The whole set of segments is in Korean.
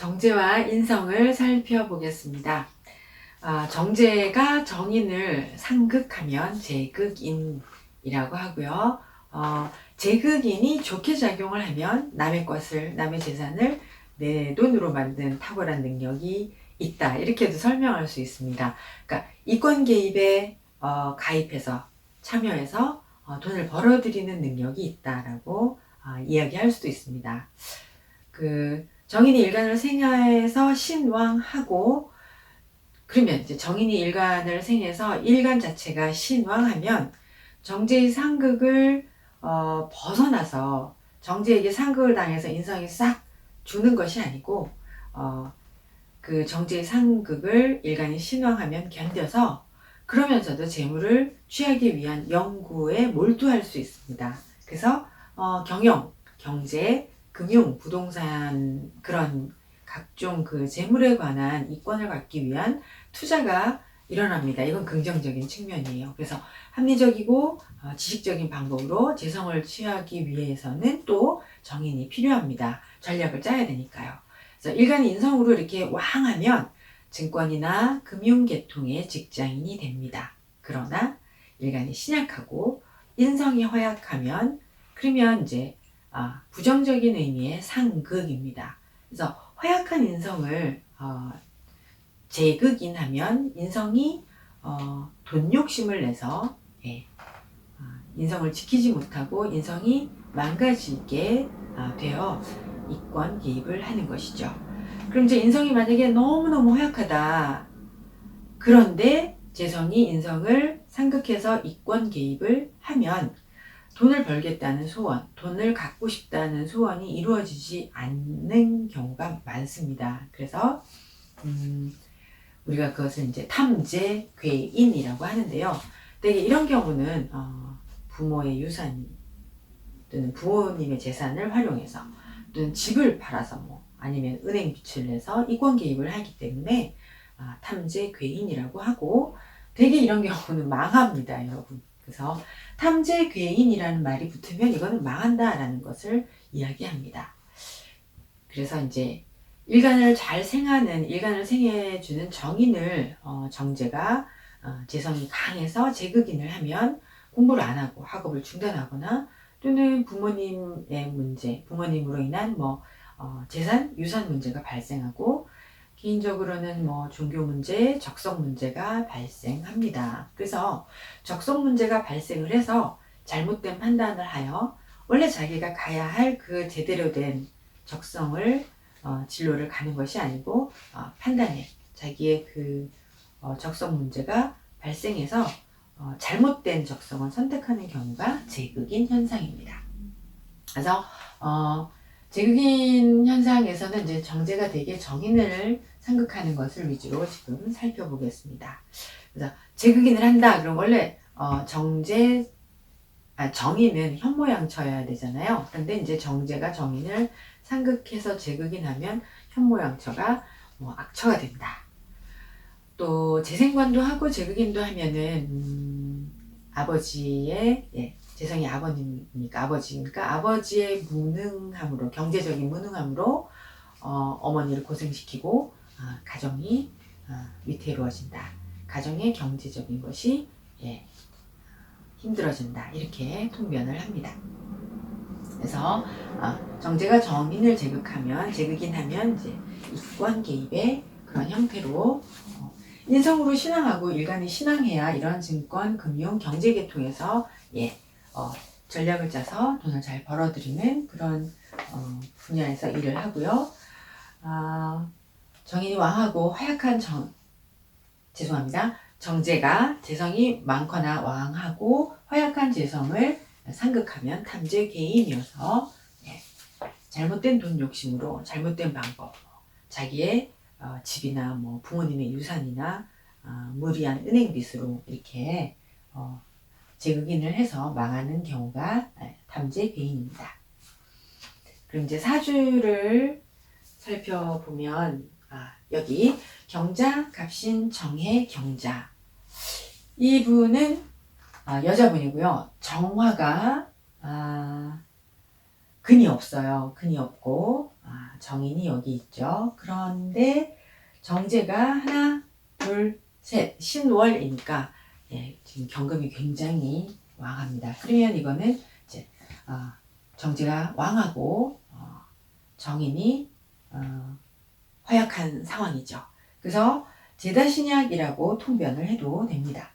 정제와 인성을 살펴보겠습니다. 아, 정제가 정인을 상극하면 제극인이라고 하고요. 어, 제극인이 좋게 작용을 하면 남의 것을, 남의 재산을 내 돈으로 만든 탁월한 능력이 있다. 이렇게도 설명할 수 있습니다. 그러니까 이권 개입에 어, 가입해서 참여해서 어, 돈을 벌어들이는 능력이 있다라고 어, 이야기할 수도 있습니다. 그 정인이 일간을 생해서 신왕하고 그러면 이제 정인이 일간을 생해서 일간 자체가 신왕하면 정제의 상극을 어, 벗어나서 정제에게 상극을 당해서 인성이 싹 주는 것이 아니고 어, 그 정제의 상극을 일간이 신왕하면 견뎌서 그러면서도 재물을 취하기 위한 연구에 몰두할 수 있습니다. 그래서 어, 경영, 경제, 금융, 부동산 그런 각종 그 재물에 관한 이권을 갖기 위한 투자가 일어납니다. 이건 긍정적인 측면이에요. 그래서 합리적이고 어, 지식적인 방법으로 재성을 취하기 위해서는 또 정인이 필요합니다. 전략을 짜야 되니까요. 그래서 일간 인성으로 이렇게 왕하면 증권이나 금융계통의 직장인이 됩니다. 그러나 일간이 신약하고 인성이 허약하면 그러면 이제 아, 부정적인 의미의 상극입니다. 그래서 허약한 인성을 어, 제극인하면 인성이 어, 돈 욕심을 내서 예, 어, 인성을 지키지 못하고 인성이 망가지게 아, 되어 이권 개입을 하는 것이죠. 그럼 이제 인성이 만약에 너무너무 허약하다. 그런데 재성이 인성을 상극해서 이권 개입을 하면 돈을 벌겠다는 소원, 돈을 갖고 싶다는 소원이 이루어지지 않는 경우가 많습니다. 그래서 음, 우리가 그것을 이제 탐재 괴인이라고 하는데요. 되게 이런 경우는 어, 부모의 유산 또는 부모님의 재산을 활용해서 또는 집을 팔아서 뭐 아니면 은행 빚을 내서 이권 개입을 하기 때문에 아, 탐재 괴인이라고 하고 되게 이런 경우는 망합니다, 여러분. 그래서 탐재 괴인이라는 말이 붙으면 이거는 망한다라는 것을 이야기합니다. 그래서 이제 일간을 잘 생하는 일간을 생해 주는 정인을 어, 정제가 어, 재성이 강해서 제극인을 하면 공부를 안 하고 학업을 중단하거나 또는 부모님의 문제, 부모님으로 인한 뭐 어, 재산, 유산 문제가 발생하고 개인적으로는 뭐 종교 문제, 적성 문제가 발생합니다. 그래서 적성 문제가 발생을 해서 잘못된 판단을 하여 원래 자기가 가야 할 그 제대로 된 적성을 어, 진로를 가는 것이 아니고 어, 판단에 자기의 그 어, 적성 문제가 발생해서 어, 잘못된 적성을 선택하는 경우가 제극인 현상입니다. 그래서 어, 제극인 현상에서는 이제 정제가 되게 정인을 상극하는 것을 위주로 지금 살펴보겠습니다. 그래서 제극인을 한다. 그럼 원래 어, 정제 아, 정인은 현모양처여야 되잖아요. 그런데 이제 정제가 정인을 상극해서 제극인하면 현모양처가 뭐 악처가 된다. 또 재생관도 하고 제극인도 하면은 음, 아버지의 예, 재성이 아버님이니까 아버지니까 아버지의 무능함으로 경제적인 무능함으로 어, 어머니를 고생시키고 어, 가정이 어, 위태로워진다. 가정의 경제적인 것이 예, 힘들어진다. 이렇게 통변을 합니다. 그래서 어, 정제가 정인을 제극하면 제극인하면 이제 이권 개입의 그런 형태로 어, 인성으로 신앙하고 일간이 신앙해야 이런 증권, 금융, 경제 계통에서 예, 어, 전략을 짜서 돈을 잘 벌어들이는 그런 어, 분야에서 일을 하고요. 아, 정인이 왕하고 허약한 정 죄송합니다. 정제가 재성이 많거나 왕하고 허약한 재성을 상극하면 탐재 개인이어서 예, 잘못된 돈 욕심으로 잘못된 방법, 자기의 어, 집이나 뭐 부모님의 유산이나 어, 무리한 은행 빚으로 이렇게 어, 제극인을 해서 망하는 경우가 예, 탐재 개인입니다. 그럼 이제 사주를 살펴보면 아, 여기 경자, 갑신, 정해, 경자 이분은 아, 여자분이고요. 정화가 아, 근이 없어요. 근이 없고 아, 정인이 여기 있죠. 그런데 정제가 하나, 둘, 셋, 신월이니까 예, 지금 경금이 굉장히 왕합니다. 그러면 이거는 이제 어, 정제가 왕하고 어, 정인이 어, 허약한 상황이죠. 그래서 제다신약이라고 통변을 해도 됩니다.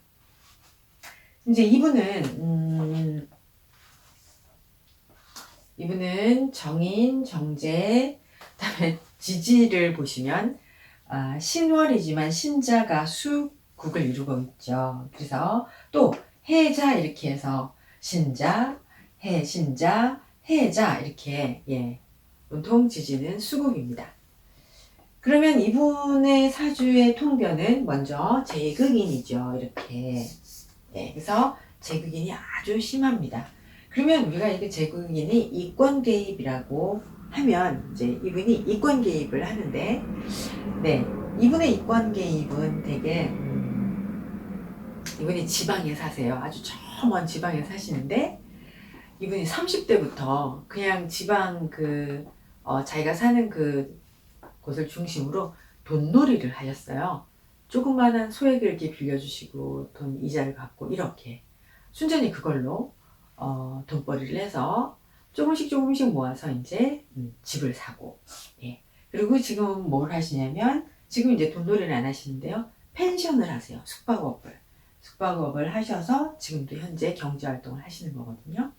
이제 이분은 음, 이분은 정인, 정제, 그다음에 지지를 보시면 아, 신월이지만 신자가 수 국을 이루고 있죠. 그래서 또 해자 이렇게 해서 신자, 해 신자, 해자 이렇게 예, 온통 지지는 수국입니다. 그러면 이분의 사주의 통변은 먼저 제극인이죠. 이렇게. 예, 그래서 제극인이 아주 심합니다. 그러면 우리가 이게 제국인이 이권 개입이라고 하면 이제 이분이 이권 개입을 하는데 네 이분의 이권 개입은 되게 음, 이분이 지방에 사세요. 아주 저먼 지방에 사시는데 이분이 30대부터 그냥 지방 그 어, 자기가 사는 그 곳을 중심으로 돈놀이를 하셨어요. 조그마한 소액을 이렇게 빌려주시고 돈 이자를 받고 이렇게. 순전히 그걸로 어, 돈벌이를 해서 조금씩 조금씩 모아서 이제 음, 집을 사고. 예. 그리고 지금 뭘 하시냐면 지금 이제 돈놀이를 안 하시는데요. 펜션을 하세요. 숙박업을 숙박업을 하셔서 지금도 현재 경제 활동을 하시는 거거든요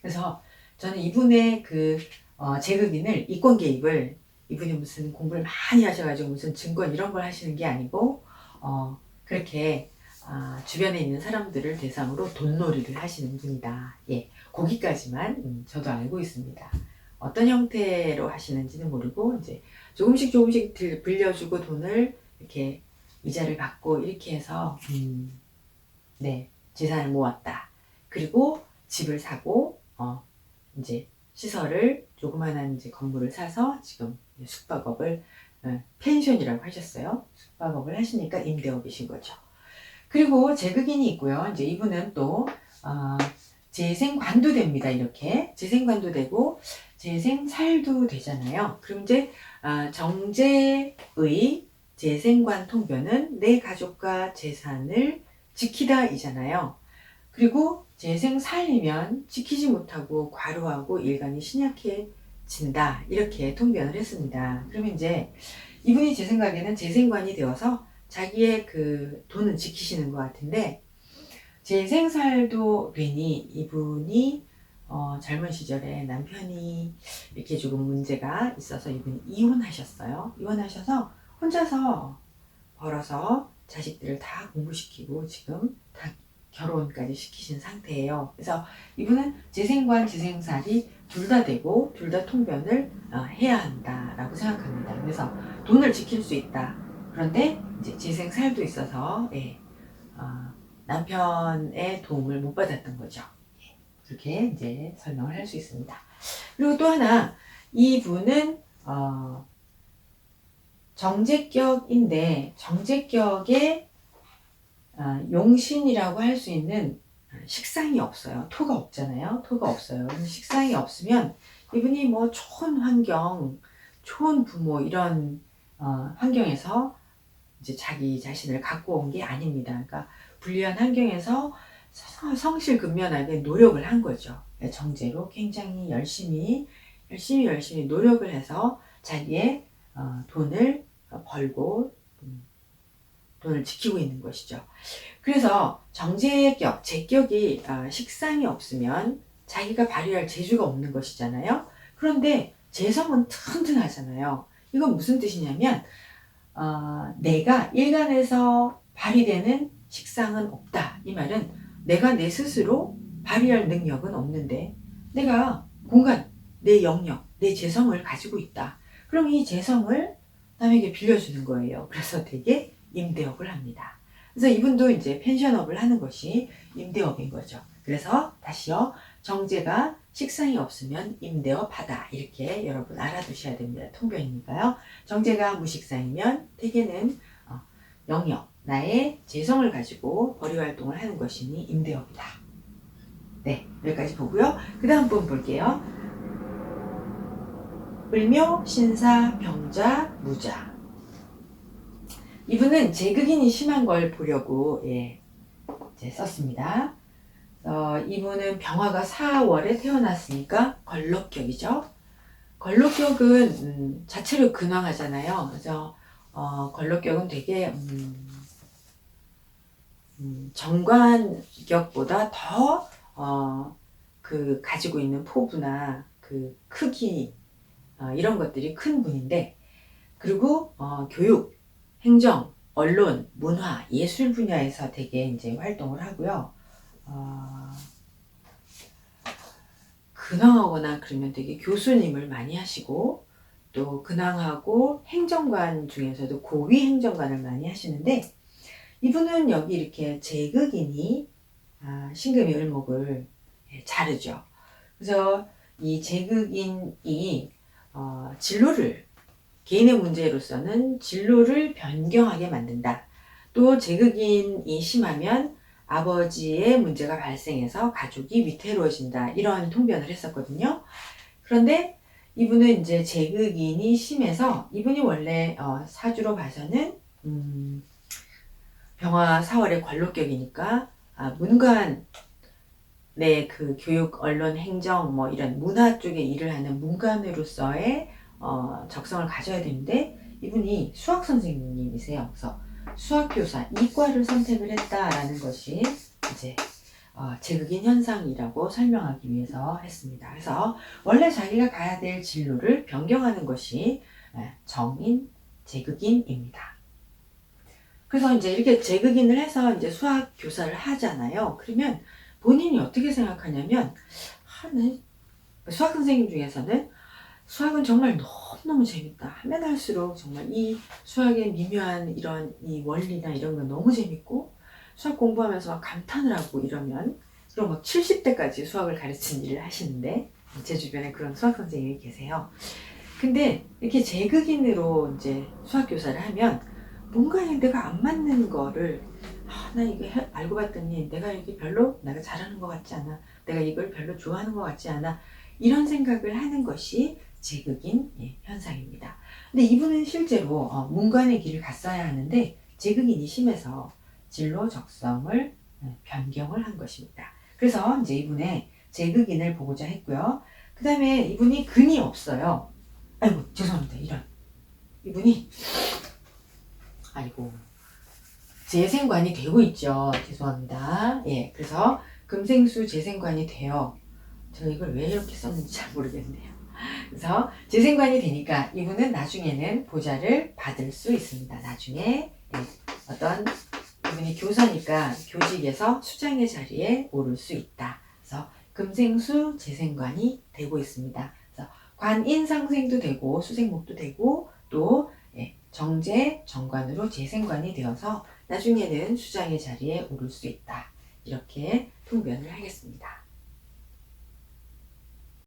그래서 저는 이분의 그 어, 제극인을 이권 개입을 이분이 무슨 공부를 많이 하셔가지고 무슨 증권 이런 걸 하시는 게 아니고 어, 그렇게 아, 주변에 있는 사람들을 대상으로 돈놀이를 하시는 분이다. 예, 거기까지만 음, 저도 알고 있습니다. 어떤 형태로 하시는지는 모르고 이제 조금씩 조금씩 들, 빌려주고 돈을 이렇게 이자를 받고 이렇게 해서 음, 네 재산을 모았다. 그리고 집을 사고 어, 이제 시설을 조그만한 이제 건물을 사서 지금 숙박업을 어, 펜션이라고 하셨어요. 숙박업을 하시니까 임대업이신 거죠. 그리고 제극인이 있고요. 이제 이분은 또 어, 재생관도 됩니다. 이렇게 재생관도 되고 재생살도 되잖아요. 그럼 이제 어, 정제의 재생관 통변은 내 가족과 재산을 지키다이잖아요. 그리고 재생살이면 지키지 못하고 과로하고 일간이 신약해진다 이렇게 통변을 했습니다. 그러면 이제 이분이 제 생각에는 재생관이 되어서 자기의 그 돈은 지키시는 것 같은데 제 생살도 괜히 이분이 어, 젊은 시절에 남편이 이렇게 조금 문제가 있어서 이분이 이혼하셨어요. 이혼하셔서 혼자서 벌어서 자식들을 다 공부시키고 지금 다 결혼까지 시키신 상태예요. 그래서 이분은 재생관, 재생살이 둘 다 되고 둘 다 통변을 어, 해야 한다라고 생각합니다. 그래서 돈을 지킬 수 있다. 그런데 이제 재생살도 있어서 예, 어, 남편의 도움을 못 받았던 거죠. 예, 그렇게 이제 설명을 할 수 있습니다. 그리고 또 하나 이분은 어, 정제격인데 정제격의 어, 용신이라고 할 수 있는 식상이 없어요. 토가 없잖아요. 토가 없어요. 식상이 없으면 이분이 뭐 좋은 환경, 좋은 부모 이런 어, 환경에서 이제 자기 자신을 갖고 온 게 아닙니다. 그러니까 불리한 환경에서 성실근면하게 노력을 한 거죠. 네, 정제로 굉장히 열심히 열심히 열심히 노력을 해서 자기의 어, 돈을 벌고 음, 돈을 지키고 있는 것이죠. 그래서 정제격, 제격이 어, 식상이 없으면 자기가 발휘할 재주가 없는 것이잖아요. 그런데 재성은 튼튼하잖아요. 이건 무슨 뜻이냐면 어, 내가 일간에서 발휘되는 식상은 없다. 이 말은 내가 내 스스로 발휘할 능력은 없는데 내가 공간, 내 영역, 내 재성을 가지고 있다. 그럼 이 재성을 남에게 빌려주는 거예요. 그래서 되게 임대업을 합니다. 그래서 이분도 이제 펜션업을 하는 것이 임대업인 거죠. 그래서 다시요. 정제가 식상이 없으면 임대업하다 이렇게 여러분 알아두셔야 됩니다. 통변이니까요. 정제가 무식상이면 대개는 어, 영역, 나의 재성을 가지고 벌이 활동을 하는 것이니 임대업이다. 네, 여기까지 보고요. 그 다음 분 볼게요. 을묘, 신사, 병자, 무자. 이분은 제극인이 심한 걸 보려고 예, 이제 썼습니다. 어, 이분은 병화가 4월에 태어났으니까 걸록격이죠. 걸록격은 음, 자체로 근황하잖아요. 그래서 어, 걸록격은 되게 음, 음, 정관격보다 더 어, 그 가지고 있는 포부나 그 크기 어, 이런 것들이 큰 분인데 그리고 어, 교육, 행정, 언론, 문화, 예술 분야에서 되게 이제 활동을 하고요. 어, 근황하거나 그러면 되게 교수님을 많이 하시고 또 근황하고 행정관 중에서도 고위 행정관을 많이 하시는데 이분은 여기 이렇게 제극인이 아, 신금이 을목을 예, 자르죠. 그래서 이 제극인이 어, 진로를 개인의 문제로서는 진로를 변경하게 만든다. 또 제극인이 심하면 아버지의 문제가 발생해서 가족이 위태로워진다. 이런 통변을 했었거든요. 그런데 이분은 이제 제극인이 심해서 이분이 원래 어, 사주로 봐서는 음, 병화 4월의 관록격이니까 아, 문관 네, 그 교육, 언론, 행정, 뭐 이런 문화 쪽에 일을 하는 문관으로서의 어, 적성을 가져야 되는데 이분이 수학 선생님이세요. 그래서 수학 교사 이과를 선택을 했다라는 것이 이제 어, 제극인 현상이라고 설명하기 위해서 했습니다. 그래서 원래 자기가 가야 될 진로를 변경하는 것이 예, 정인 제극인입니다. 그래서 이제 이렇게 제극인을 해서 이제 수학 교사를 하잖아요. 그러면 본인이 어떻게 생각하냐면 하는 수학 선생님 중에서는 수학은 정말 너무너무 재밌다. 하면 할수록 정말 이 수학의 미묘한 이런 이 원리나 이런 건 너무 재밌고 수학 공부하면서 막 감탄을 하고 이러면 그럼 막 70대까지 수학을 가르치는 일을 하시는데 제 주변에 그런 수학 선생님이 계세요. 근데 이렇게 제극인으로 이제 수학 교사를 하면 뭔가 내가 안 맞는 거를 아, 나 해- 알고 봤더니 내가 이게 별로 내가 잘하는 것 같지 않아. 내가 이걸 별로 좋아하는 것 같지 않아. 이런 생각을 하는 것이 제극인 예, 현상입니다. 근데 이분은 실제로 어, 문관의 길을 갔어야 하는데 제극인이 심해서 진로 적성을 예, 변경을 한 것입니다. 그래서 이제 이분의 제극인을 보고자 했고요. 그 다음에 이분이 근이 없어요. 아이고 죄송합니다. 이런 이분이 아이고 재생관이 되고 있죠. 죄송합니다. 예, 그래서 금생수 재생관이 돼요. 제가 이걸 왜 이렇게 썼는지 잘 모르겠네요. 그래서 재생관이 되니까 이분은 나중에는 보좌를 받을 수 있습니다. 나중에 예, 어떤 이분이 교사니까 교직에서 수장의 자리에 오를 수 있다. 그래서 금생수 재생관이 되고 있습니다. 그래서 관인 상생도 되고 수생목도 되고 또 예, 정제 정관으로 재생관이 되어서 나중에는 수장의 자리에 오를 수 있다. 이렇게 통변을 하겠습니다.